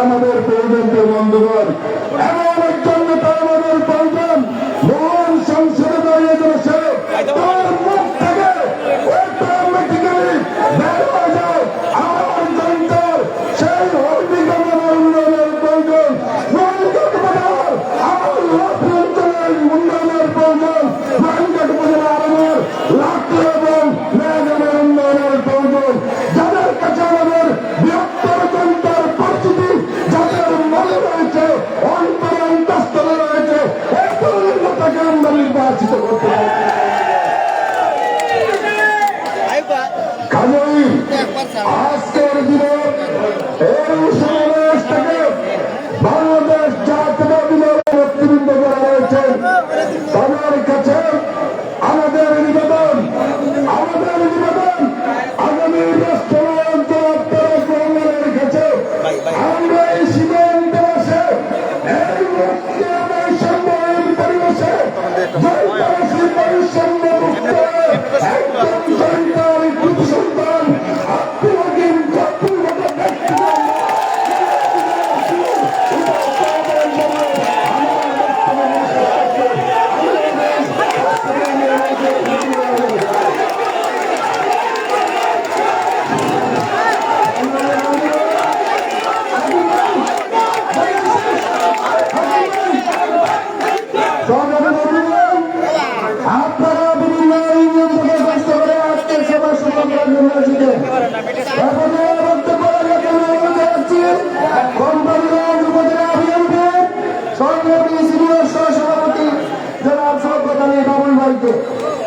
আমাদের যারা রয়েছেন কাছে, আমাদের নিবেদন আমাদের নিবেদন। আগামী রাষ্ট্রনায়ক তারেক রহমানের কাছে, আমরা এই সীমান্ত বসে, এই মুক্ত পরিবেশে জয়প্রাসী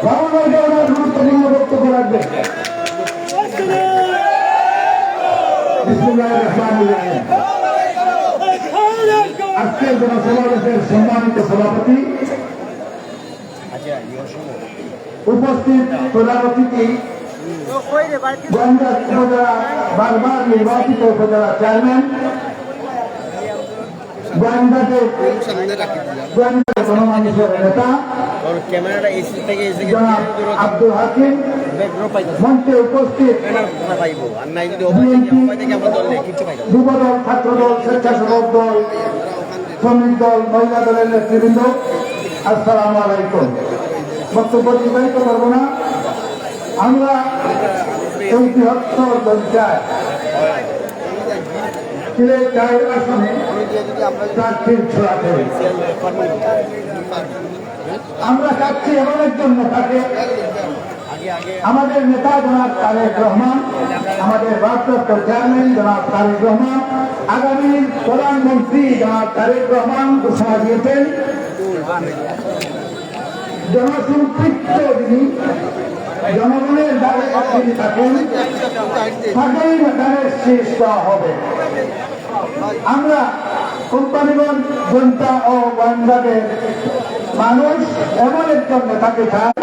ভাইকে ওনার গুরুত্বপূর্ণ বক্তব্য রাখবে বিসমুল্লাহ রহমান রহিম আজকের জনসমাবেশের সম্মানিত সভাপতি উপস্থিত প্রধান অতিথি বারবার নির্বাচিত উপজেলা চেয়ারম্যান গোয়েন্দাদের গোয়েন্দা গণমানুষের নেতা ক্যামেরাটা এসি থেকে এসে জনাব আব্দুল হাকিম মঞ্চে উপস্থিত। পাইবো। আর নাই যদি ওপাই থেকে ওপাই থেকে আমরা দল নেই কিচ্ছু পাইবো যুবদল ছাত্রদল স্বেচ্ছাসেবক দল শ্রমিক দল মহিলা দলের নেতৃবৃন্দ আসসালামু আলাইকুম। বক্তব্য দীর্ঘায়িত করব না। আমরা এই বৃহত্তর দলটায় সিলেট চার আসনে প্রার্থীর ছোড়া করি। আমরা চাচ্ছি এমন একজন নেতাকে। আমাদের নেতা জনাব তারেক রহমান, আমাদের ভারপ্রাপ্ত চেয়ারম্যান জনাব তারেক রহমান, আগামী প্রধানমন্ত্রী জনাব তারেক রহমান ঘোষণা দিয়েছেন, জনসম্পৃক্ত যিনি, জনগণের দ্বারে থাকেন, তাকেই শেষ হবে। আমরা কোম্পানিগঞ্জ জনতা ও গোয়েন্দাদের মানুষ এমন একজন নেতাকে চায়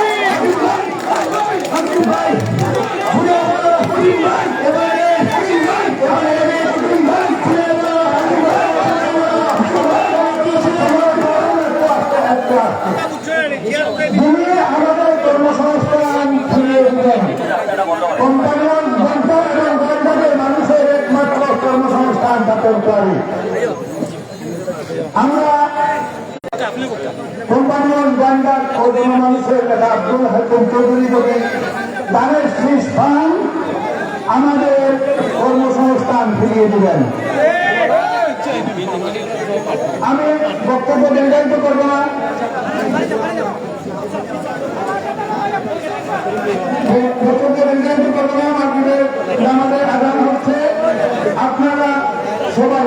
যিনি ফিরিয়ে দিবেন। না। বক্তব্য রেঞ্জান্ত করব না, আমরা সবাই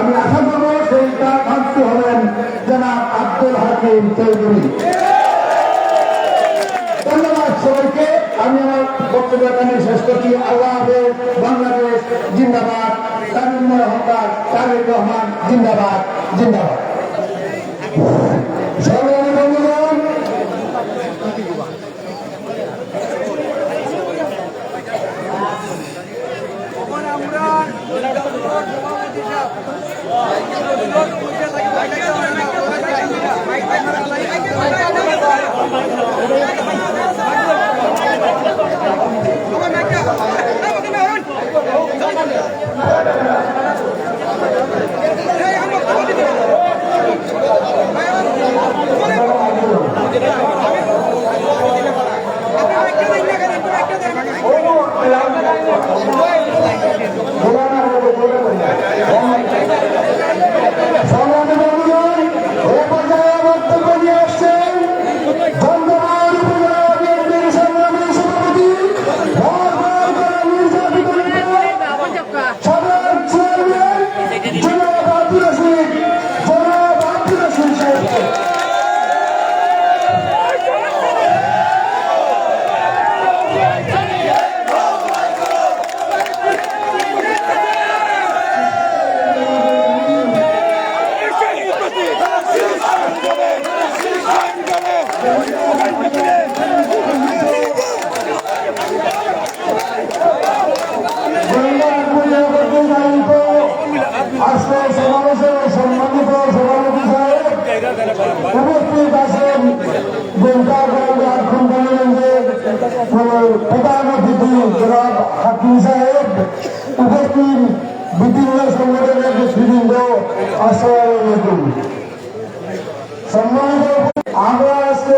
আমি আশা করব সেইটা প্রার্থী হলেন জনাব আব্দুল হাকিম চৌধুরী। ধন্যবাদ সবাইকে। আমি আমার বক্তব্য এখানে শেষ করছি। আল্লাহ হাফেজ, বাংলাদেশ জিন্দাবাদ। তামিম রহমান তারেক রহমান, জিন্দাবাদ জিন্দাবাদ। অতিথি জনাব হাকিম সাহেব উপস্থিত বিভিন্ন সংগঠনের নেতৃবৃন্দ আসসালামু আলাইকুম। সম্মানিত আমরা আজকে